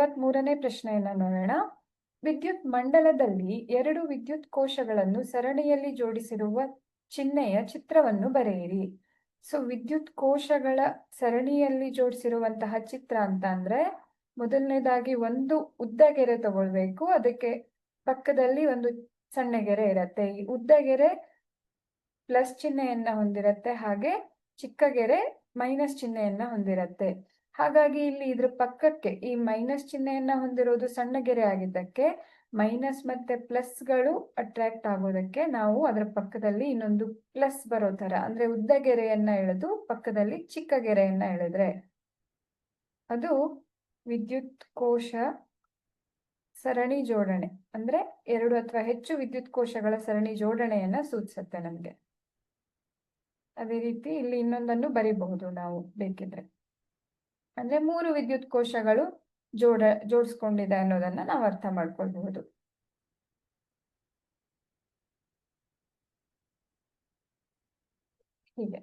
ನಲವತ್ತ್ ಮೂರನೇ ಪ್ರಶ್ನೆಯನ್ನ ನೋಡೋಣ. ವಿದ್ಯುತ್ ಮಂಡಲದಲ್ಲಿ ಎರಡು ವಿದ್ಯುತ್ ಕೋಶಗಳನ್ನು ಸರಣಿಯಲ್ಲಿ ಜೋಡಿಸಿರುವ ಚಿಹ್ನೆಯ ಚಿತ್ರವನ್ನು ಬರೆಯಿರಿ. ಸೊ ವಿದ್ಯುತ್ ಕೋಶಗಳ ಸರಣಿಯಲ್ಲಿ ಜೋಡಿಸಿರುವಂತಹ ಚಿತ್ರ ಅಂತ ಅಂದ್ರೆ ಮೊದಲನೇದಾಗಿ ಒಂದು ಉದ್ದ ಗೆರೆ ತಗೊಳ್ಬೇಕು. ಅದಕ್ಕೆ ಪಕ್ಕದಲ್ಲಿ ಒಂದು ಸಣ್ಣ ಗೆರೆ ಇರತ್ತೆ. ಈ ಉದ್ದ ಗೆರೆ ಪ್ಲಸ್ ಚಿಹ್ನೆಯನ್ನ ಹೊಂದಿರತ್ತೆ. ಹಾಗೆ ಚಿಕ್ಕ ಗೆರೆ ಮೈನಸ್ ಚಿಹ್ನೆಯನ್ನ ಹೊಂದಿರತ್ತೆ. ಹಾಗಾಗಿ ಇಲ್ಲಿ ಇದ್ರ ಪಕ್ಕಕ್ಕೆ ಈ ಮೈನಸ್ ಚಿಹ್ನೆಯನ್ನ ಹೊಂದಿರೋದು ಸಣ್ಣ ಗೆರೆ ಆಗಿದ್ದಕ್ಕೆ ಮೈನಸ್ ಮತ್ತೆ ಪ್ಲಸ್ಗಳು ಅಟ್ರಾಕ್ಟ್ ಆಗೋದಕ್ಕೆ ನಾವು ಅದರ ಪಕ್ಕದಲ್ಲಿ ಇನ್ನೊಂದು ಪ್ಲಸ್ ಬರೋ ತರ ಅಂದ್ರೆ ಉದ್ದ ಗೆರೆಯನ್ನ ಎಳೆದು ಪಕ್ಕದಲ್ಲಿ ಚಿಕ್ಕ ಗೆರೆಯನ್ನ ಎಳೆದ್ರೆ. ಅದು ವಿದ್ಯುತ್ ಕೋಶ ಸರಣಿ ಜೋಡಣೆ, ಅಂದ್ರೆ ಎರಡು ಅಥವಾ ಹೆಚ್ಚು ವಿದ್ಯುತ್ ಕೋಶಗಳ ಸರಣಿ ಜೋಡಣೆಯನ್ನ ಸೂಚಿಸುತ್ತೆ ನಮ್ಗೆ. ಅದೇ ರೀತಿ ಇಲ್ಲಿ ಇನ್ನೊಂದನ್ನು ಬರಿಬಹುದು ನಾವು ಬೇಕಿದ್ರೆ. ಅಂದ್ರೆ ಮೂರು ವಿದ್ಯುತ್ ಕೋಶಗಳು ಜೋಡ ಜೋಡಿಸ್ಕೊಂಡಿದೆ ಅನ್ನೋದನ್ನ ನಾವು ಅರ್ಥ ಮಾಡ್ಕೊಳ್ಬಹುದು. ಹೀಗೆ.